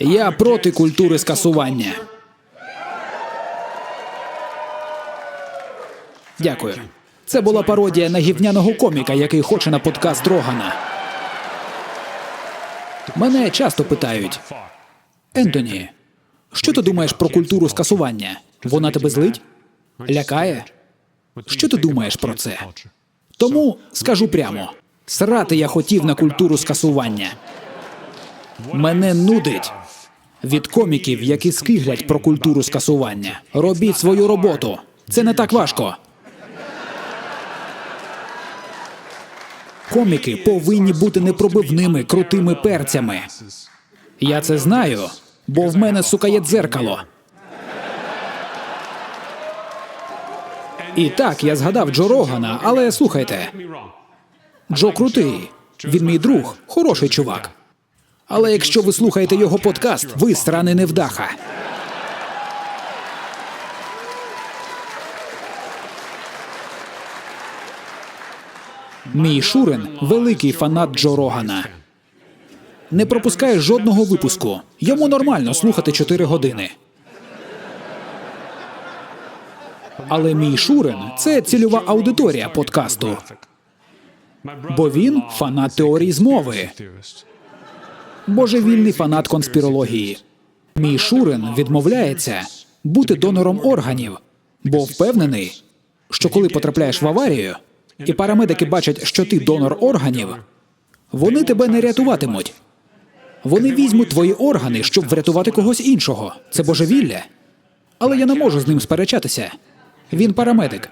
Я проти культури скасування. Дякую. Це була пародія на гівняного коміка, який хоче на подкаст Рогана. Мене часто питають: Ентоні, що ти думаєш про культуру скасування? Вона тебе злить? Лякає? Що ти думаєш про це? Тому скажу прямо: срати я хотів на культуру скасування. Мене нудить від коміків, які скиглять про культуру скасування. Робіть свою роботу. Це не так важко. Коміки повинні бути непробивними крутими перцями. Я це знаю, бо в мене сука є дзеркало. І так, я згадав Джо Рогана, але слухайте, Джо крутий. Він мій друг, хороший чувак. Але якщо ви слухаєте його подкаст, ви страни невдаха. Мій Шурин великий фанат Джо Рогана. Не пропускає жодного випуску. Йому нормально слухати 4 години. Але мій Шурин це цільова аудиторія подкасту, бо він фанат теорії змови, божевільний фанат конспірології. Мій Шурин відмовляється бути донором органів, бо впевнений, що коли потрапляєш в аварію, і парамедики бачать, що ти донор органів, вони тебе не рятуватимуть. Вони візьмуть твої органи, щоб врятувати когось іншого. Це божевілля. Але я не можу з ним сперечатися. Він парамедик.